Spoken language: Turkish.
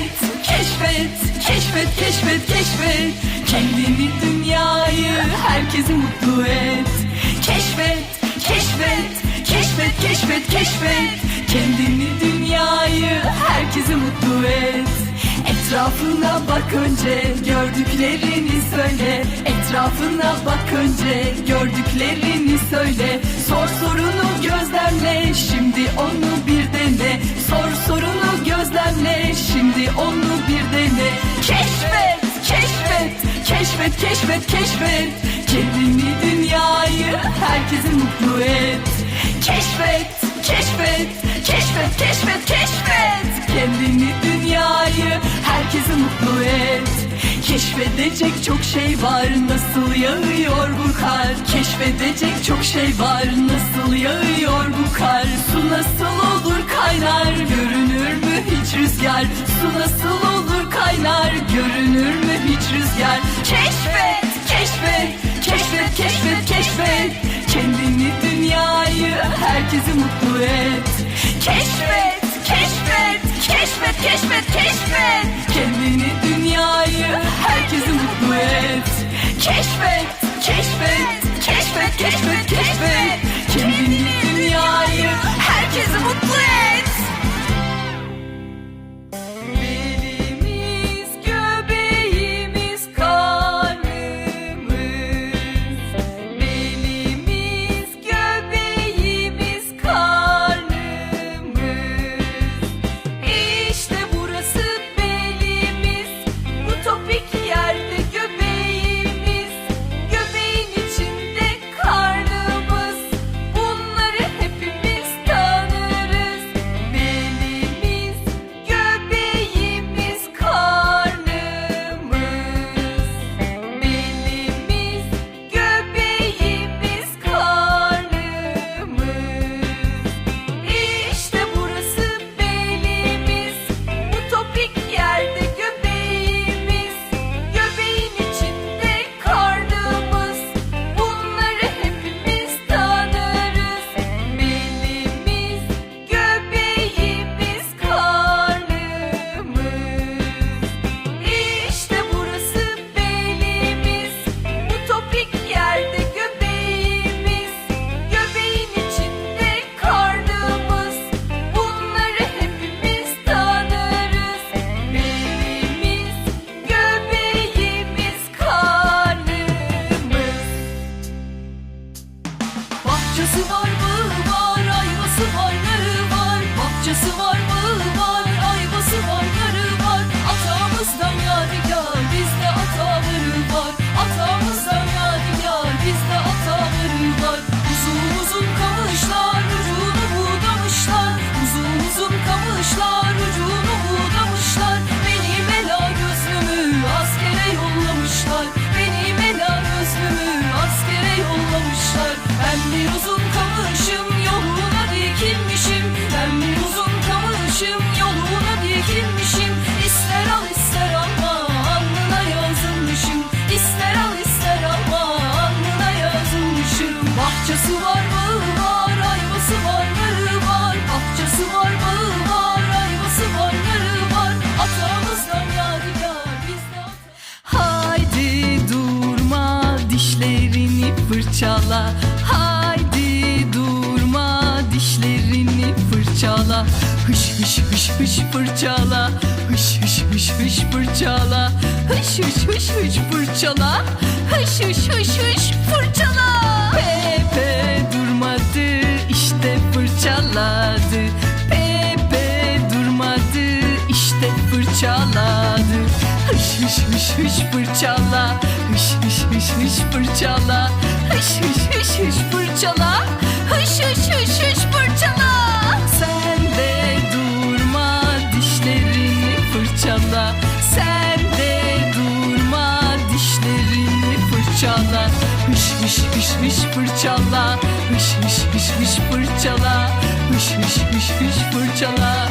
Keşfet, keşfet, keşfet, keşfet, keşfet. Kendini dünyayı herkesi mutlu et. Keşfet, keşfet, keşfet, keşfet, keşfet. Kendini dünyayı herkesi mutlu et. Etrafına bak önce gördüklerini söyle. Etrafına bak önce gördüklerini söyle. Sor sorunu gözlemle şimdi onu keşfet, keşfet, keşfet. Kendini dünyayı herkesi mutlu et. Keşfet, keşfet, keşfet, keşfet, keşfet. Kendini dünyayı herkesi mutlu et. Keşfedecek çok şey var nasıl yağıyor bu kar? Keşfedecek çok şey var nasıl yağıyor bu kar? Su nasıl olur kaynar görünür mü hiç rüzgar? Su nasıl olur kaynar görünür mü hiç rüzgar herkesi mutlu et. Keşfet, keşfet, keşfet, keşfet, keşfet. Kendini dünyayı herkesi mutlu et. Keşfet, keşfet, keşfet, keşfet, keşfet. Kendini dünyayı herkesi mutlu fırçala. Haydi durma dişlerini fırçala. Hış hış hış hış fırçala. Hış hış hış hış fırçala. Hış hış hış hış fırçala. Hış hış hış hış fırçala. Pepe durmadı işte fırçaladı. Pepe durmadı işte fırçaladı Hış hış hış fırçala Hış hış hış hış fırçala Hış hış hış hış fırçala Hış hış hış hış fırçala Sen de durma dişlerini fırçala Sen de durma dişlerini fırçala Hış hış hış hış fırçala Hış hış hış hış fırçala Hış hış hış hış fırçala